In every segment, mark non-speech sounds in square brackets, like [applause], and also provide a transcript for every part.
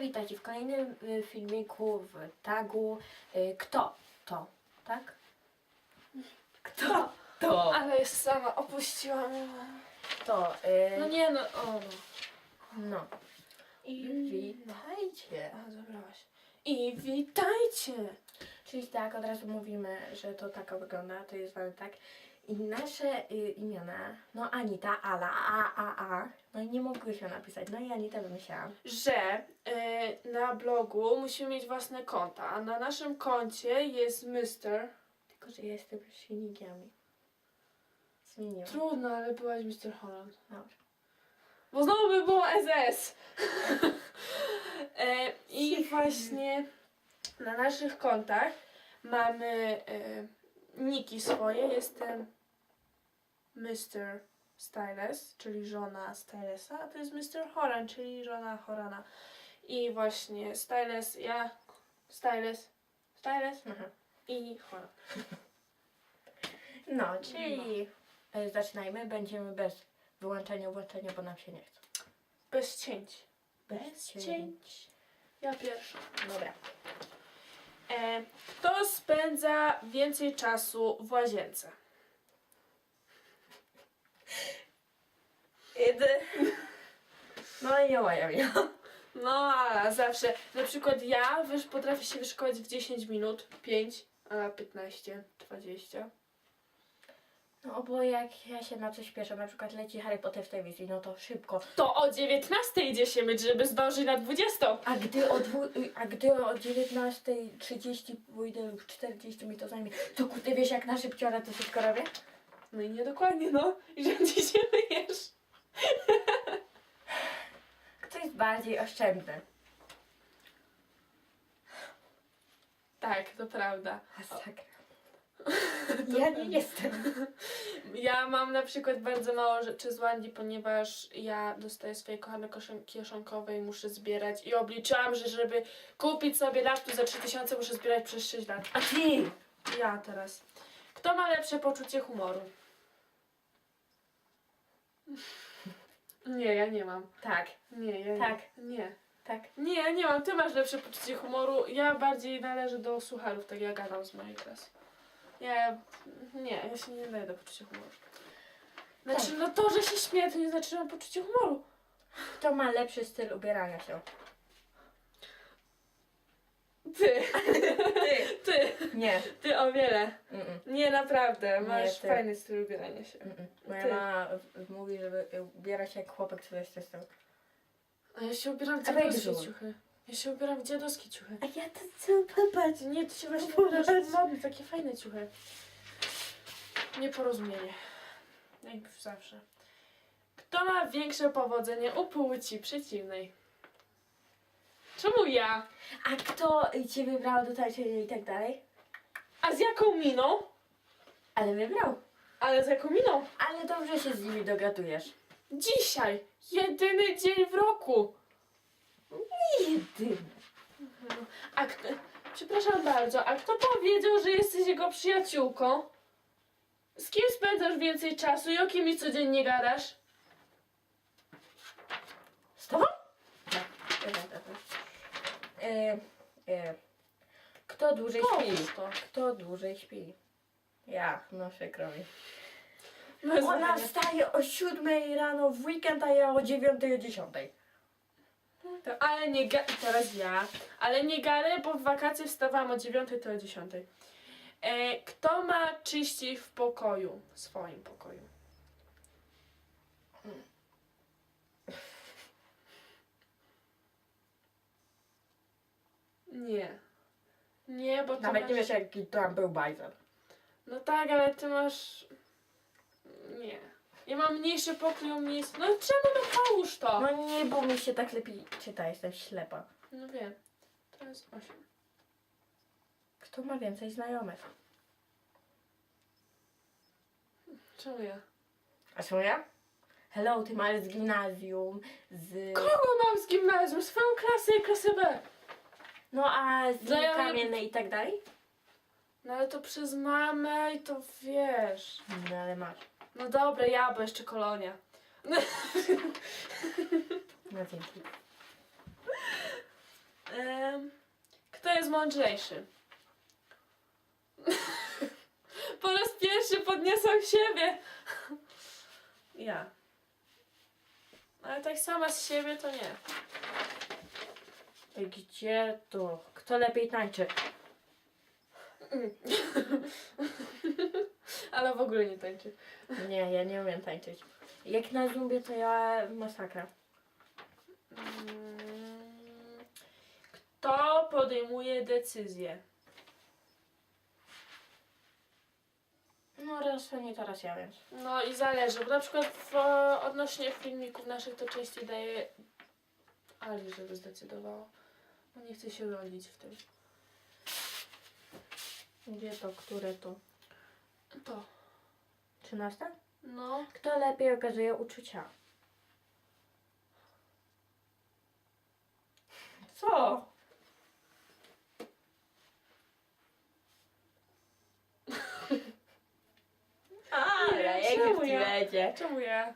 witajcie w kolejnym y, filmiku w tagu y, Kto to, tak? Kto to? Ale jest sama, opuściłam. To, y, No nie no, o no. no. I witajcie. A, zabrałaś. I witajcie! Czyli tak, od razu mówimy, że to tak wygląda, to jest tak. I nasze y, imiona, no Anita, Ala, A, A, A, no i nie mogły się napisać, no i Anita wymyślałam. Że e, na blogu musimy mieć własne konta, a na naszym koncie jest Mr. Tylko, że ja jestem silnikami. Zmieniłam. Trudno, ale byłaś Mr. Holland. Dobrze. Bo znowu by było SS. e, I właśnie na naszych kontach mamy e, niki swoje. Jestem Mr. Styles, czyli żona Stylesa, a to jest Mr. Horan, czyli żona Horana. I właśnie Styles, ja, Styles, Styles Aha. i Horan. No, czyli y, zaczynajmy, będziemy bez wyłączania, włączenia, bo nam się nie chce. Bez cięć. Bez cięć. Ja pierwsza. Dobra. E, kto spędza więcej czasu w łazience? Idę. No i nie moja wina. No, a zawsze. Na przykład ja wiesz, potrafię się wyszkołać w 10 minut, 5, a 15, 20. No bo jak ja się na coś śpieszę, na przykład leci Harry Potter w telewizji, no to szybko. To o 19 idzie się myć, żeby zdążyć na 20. A gdy o, dwu, a gdy o 19.30 pójdę lub 40 mi to zajmie, to kurde wiesz jak na szybciora to szybko robię? No i niedokładnie, no. I że ci się myjesz. Kto jest bardziej oszczędny? Tak, to prawda. Masakra. [laughs] Ja nie jestem. Ja mam na przykład bardzo mało rzeczy z Łandii, ponieważ ja dostaję swoje kochane kieszonkowe i muszę zbierać. I obliczałam, że żeby kupić sobie laptop za 3000 muszę zbierać przez 6 lat. A ty? Ja teraz. Kto ma lepsze poczucie humoru? Nie, ja nie mam. Tak, Nie, ja Tak. nie. Nie. tak. Nie, ja nie mam. Ty masz lepsze poczucie humoru. Ja bardziej należę do sucharów, tak jak Adam z mojej klasy. Ja, nie, ja się nie nadaję do poczucia humoru. Znaczy, Tak. no to, że się śmieję, to nie znaczy, że mam poczucie humoru. Kto ma lepszy styl ubierania się? Ty, Ty. [laughs] ty, Nie. ty o wiele. Mm-mm. Nie, naprawdę, masz ty. fajny styl ubierania się. Mm-mm. Moja Ty. mama w- mówi, żeby ubierać się jak chłopak, co jest testował. A ja się ubieram w A wejdź dziadowskie żółw. ciuchy. Ja się ubieram w dziadowskie ciuchy. A ja to co popatrz. Nie, ty się właśnie ubierasz w modne, takie fajne ciuchy. Nieporozumienie. Jak zawsze. Kto ma większe powodzenie u płci przeciwnej? Czemu ja? A kto cię wybrał do tańczenia i tak dalej? A z jaką miną? Ale wybrał. Ale z jaką miną? Ale dobrze się z nimi dogadujesz. Dzisiaj! Jedyny dzień w roku! Jedyny. A kto... Przepraszam bardzo, a kto powiedział, że jesteś jego przyjaciółką? Z kim spędzasz więcej czasu i o kim mi codziennie gadasz? Z tobą? Tak. E, e, kto dłużej śpi? To. Kto dłużej śpi? Ja, no przykro mi. Bez Ona zdania. wstaje o 7 rano w weekend, a ja o 9 o 10. To, ale nie ga- teraz ja. Ale nie galę, bo w wakacje wstawałam o 9, to o 10. E, kto ma czyściej w pokoju? W swoim pokoju. Nie. Nie, bo ty Nawet masz... nie wiesz jaki tam był bajzel. No tak, ale ty masz... Nie. Ja mam mniejszy pokój, o miejsce. No czemu no połóż to? No nie, bo mi się tak lepiej czyta, jestem ślepa. No wiem. To jest 8. Kto ma więcej znajomych? Czemu ja? A co ja? Hello, ty masz z gimnazjum, z... Kogo mam z gimnazjum? Swoją klasę i klasę B. No a z Znajomych- kamiennej i tak dalej? No ale to przez mamę i to wiesz. No ale masz. No dobra, ja, bo jeszcze kolonia. No dzięki. Em, kto jest mądrzejszy? po raz pierwszy podniosłam siebie. Ja. Ale tak sama z siebie to nie. Gdzie to? Kto lepiej tańczy? [laughs] Ale w ogóle nie tańczy. Nie, ja nie umiem tańczyć. Jak na zumbie, to ja masakra. Mm, Kto podejmuje decyzję? No raz nie, teraz ja wiem. No i zależy, bo na przykład w, odnośnie filmików naszych to częściej daje Ali, żeby zdecydowała. Bo nie chce się rodzić w tym. Gdzie to? Które to? To. Trzynaste? No. Kto lepiej okazuje uczucia? Co? [laughs] A, Nie, jak ci będzie? Czemu ja?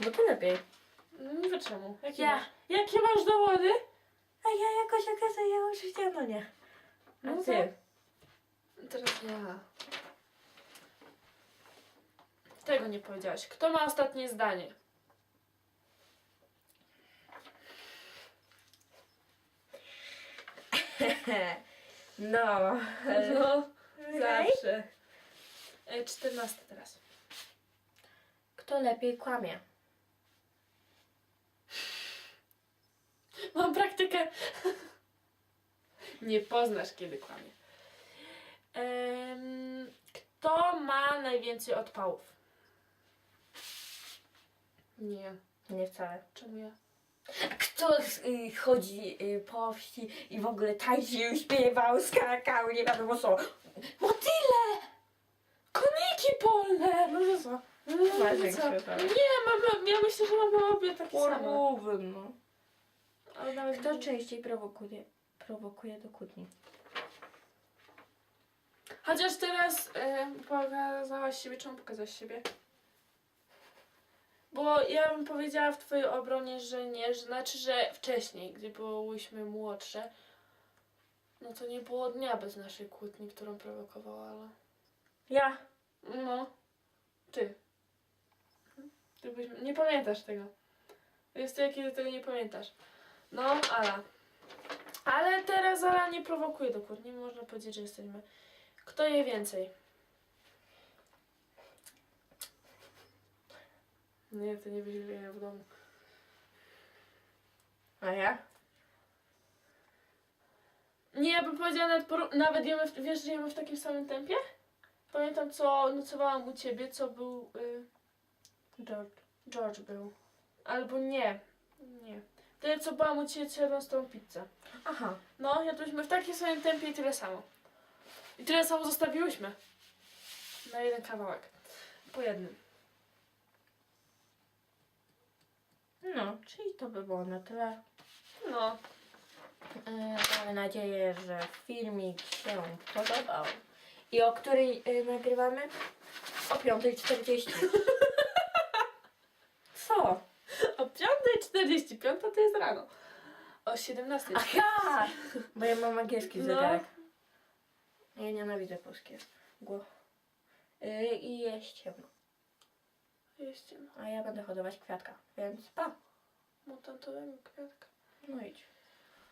Bo ty lepiej. Nie wiem czemu. Jakie, Ja. masz, jakie masz dowody? Ja jakoś okazuję uczucia, no nie. A No ty? Teraz ja. Tego nie powiedziałaś. Kto ma ostatnie zdanie? [laughs] no. No, zawsze. E, 14 teraz. Kto lepiej kłamie? Nie poznasz, kiedy kłamie. Kto ma najwięcej odpałów? Nie. Nie wcale. Czemu ja? Kto y, chodzi y, po wsi i w ogóle tańczył, śpiewał, skakał, nie wiadomo co. Motyle! Koniki polne! No to co? No, co? tak. Nie, mamy, ja myślę, że mamy obie takie same. No. Ale nawet Kto częściej prowokuje, prowokuje do kłótni? Chociaż teraz pokazałaś siebie, czemu pokazałaś siebie? Bo ja bym powiedziała w twojej obronie, że nie, że znaczy, że wcześniej, gdy byłyśmy młodsze, no to nie było dnia bez naszej kłótni, którą prowokowała, ale... Ja. No, ty. Ty byś... Nie pamiętasz tego. Jest to, kiedy tego nie pamiętasz. No, Ala. Ale teraz Ala nie prowokuje do kłótni, można powiedzieć, że jesteśmy... Kto je więcej? Nie, to nie będzie w domu. A ja? Nie, ja bym powiedziała nawet, poró- nawet jemy, w- wiesz, że jemy w takim samym tempie? Pamiętam, co nocowałam u ciebie, co był... Y, George. George był. Albo nie. Nie. Tyle co byłam u ciebie, z tą pizzę. Aha. No, jadłyśmy w takim samym tempie i tyle samo. I tyle samo zostawiłyśmy. Na jeden kawałek. Po jednym. No, czyli to by było na tyle. No. Yy, Mamy nadzieję, że filmik się podobał. I o której yy, nagrywamy? O 5.40. [laughs] Co? O 5.45 to jest rano. O 17.00. Aha! Bo ja mam angielski No. zegarek. Ja nienawidzę polskiego. Gło. Yy, I jest ciemno. Jeźdźcie. A ja będę hodować kwiatka, więc pa. Mutantowego kwiatka. No idź.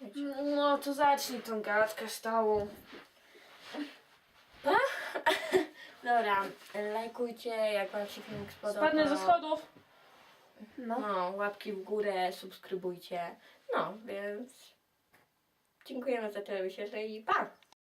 idź. No, to zacznij tą gadkę stałą. [laughs] Dobra, lajkujcie, jak wam się filmik spodobał. Spadnę ze schodów. No. łapki w górę, subskrybujcie. No, więc dziękujemy za tyle wyświetleń i pa!